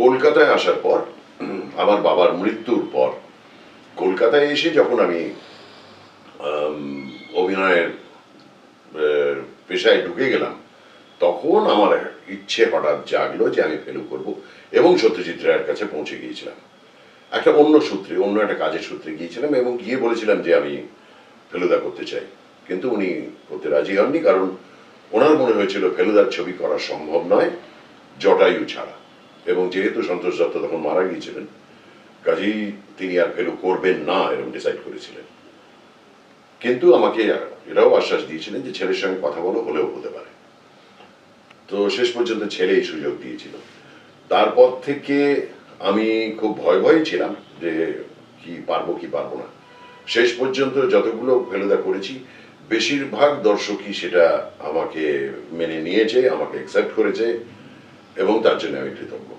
কলকাতায় আসার পর, আমার বাবার মৃত্যুর পর, কলকাতায় এসে যখন আমি অভিনয়ের পেশায় ঢুকে গেলাম, তখন আমার ইচ্ছে হঠাৎ জাগলো যে আমি ফেলু করব এবং সত্যজিৎ রায়ের কাছে পৌঁছে গিয়েছিলাম। একটা অন্য সূত্রে, অন্য একটা কাজের সূত্রে গিয়েছিলাম এবং গিয়ে বলেছিলাম যে আমি ফেলুদা করতে চাই। কিন্তু উনি করতে রাজি হননি কারণ ওনার মনে হয়েছিল ফেলুদার ছবি করা সম্ভব নয়, জটায়ু ছাড়া। এবং যেহেতু সন্তোষ দত্ত তখন মারা গিয়েছিলেন, কাজেই তিনি আর ফেলু করবেন না এরকম ডিসাইড করেছিলেন। কিন্তু আমাকে এটাও আশ্বাস দিয়েছিলেন যে ছেলের সঙ্গে কথা বলো হলেও হতে পারে। তো শেষ পর্যন্ত ছেলে এই সুযোগ দিয়েছিল। তারপর থেকে আমি খুব ভয় ভয়ে ছিলাম যে কি পারব কি পারব না। শেষ পর্যন্ত যতগুলো ফেলুদা করেছি, বেশিরভাগ দর্শকই সেটা আমাকে মেনে নিয়েছে, আমাকে অ্যাকসেপ্ট করেছে, এবং তার জন্য আমি কৃতজ্ঞ।